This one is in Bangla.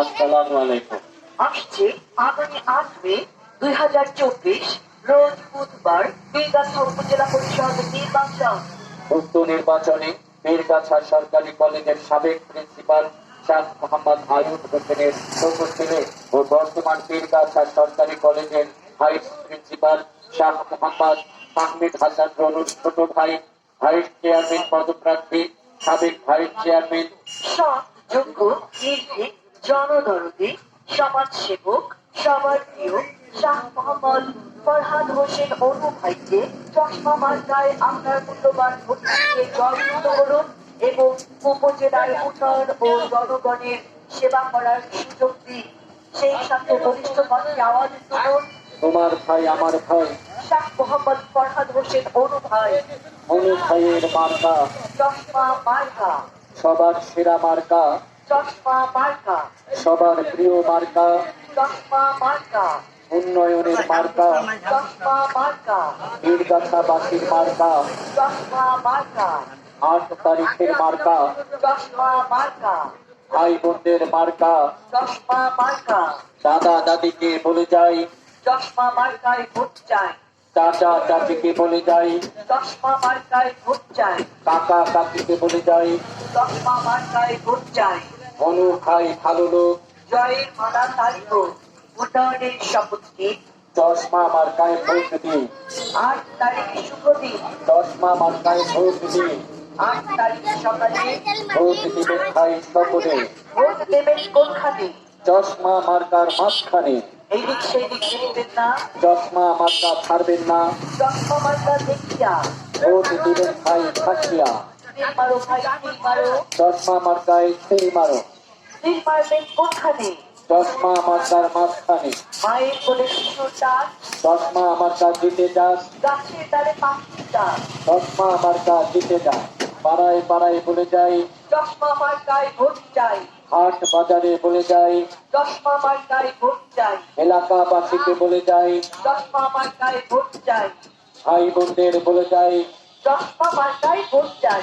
আসসালামু আলাইকুম। আসছে আগামী আট মে দুই হাজার চব্বিশ রোজ বুধবার বীরগাছা উপজেলা পরিষদ নির্বাচন। উক্ত নির্বাচনে বীরগাছা সরকারি কলেজের সাবেক প্রিন্সিপাল শাহ মোহাম্মদ আয়ুব হোসেনের উপস্থিতিতে ও বর্তমান বীরগাছা সরকারি কলেজের ভাইস প্রিন্সিপাল শাহ মোহাম্মদ আহমেদ হাসান রনুর ছোট ভাই ভাইস চেয়ারম্যান পদপ্রার্থী সাবেক ভাইস চেয়ারম্যান যোগ্য নির্ভীক জনদরদী সমাজ সেবক সবার প্রিয় শাহ মোহাম্মদ ফরহাদ হোসেন অনু ভাইকে চশমা মার্কায় আপনার মূল্যবান ভোটকে জয়যুক্ত করুন এবং উপজেলার উন্নয়ন ও জনগণের সেবা করার সুযোগ দিন। সেই সাথে বরিষ্ঠ কণ্ঠে আওয়াজ তুলুন। তোমার ভাই আমার ভাই। শাহ মোহাম্মদ ফরহাদ হোসেন অনু ভাই অনু ভাইয়ের মার্কা। চশমা মার্কা। সবার সেরা মার্কা। চশমা মার্কা। সবার প্রিয় মার্কা। চশমা মার্কা। উন্নয়নের মার্কা। চশমা মার্কা। বীরগাছাবাসীর মার্কা। চশমা মার্কা। আট তারিখের মার্কা। চশমা মার্কা। ভাই বোনদের মার্কা। চশমা মার্কা। দাদা দাদিকে বলে যাই। চশমা মার্কায় ভোট চাই। চাচা চাচিকে বলে যাই। চশমা মার্কায় ভোট চাই। কাকা কাকিকে বলে যাই। চশমা মার্কায় ভোট চাই। ভালো লোক। জয়ের মালা উন্নয়নের শপথ নিন চশমা মার্কায় ভোট দিন আট তারিখ শুভ দিন চশমা মার্কায় ভোট দিন আট তারিখ সকালে। ভোট দিবেন ভাই সকলে ভোট দেবেন কোনখানে চশমা মার্কার মাঝখানে। দেখবেন না। চশমা মার্কা ছাড়বেন না। চশমা মার্কা দেখিয়া। ভোট দিবেন ভাই থাকিয়া তীর চশমা মার্কায় মারো। তীর মারবেন কোনখানে চশমা মার্কার মাঝখানে। মায়ের কোলে শিশুর ডাক চশমা মার্কা জিতে যাস গাছের ডাক চশমা মার্কা জিতে যাস পাড়ায় পাড়ায় বলে যাই। চশমা মার্কায় ভোট চাই হাট বাজারে বলে যাই। চশমা মার্কায় ভোট চাই এলাকাবাসীকে বলে যাই। চশমা মার্কায় ভোট চাই ভাই বোনদের বলে যাই। চশমা মার্কায় ভোট চাই।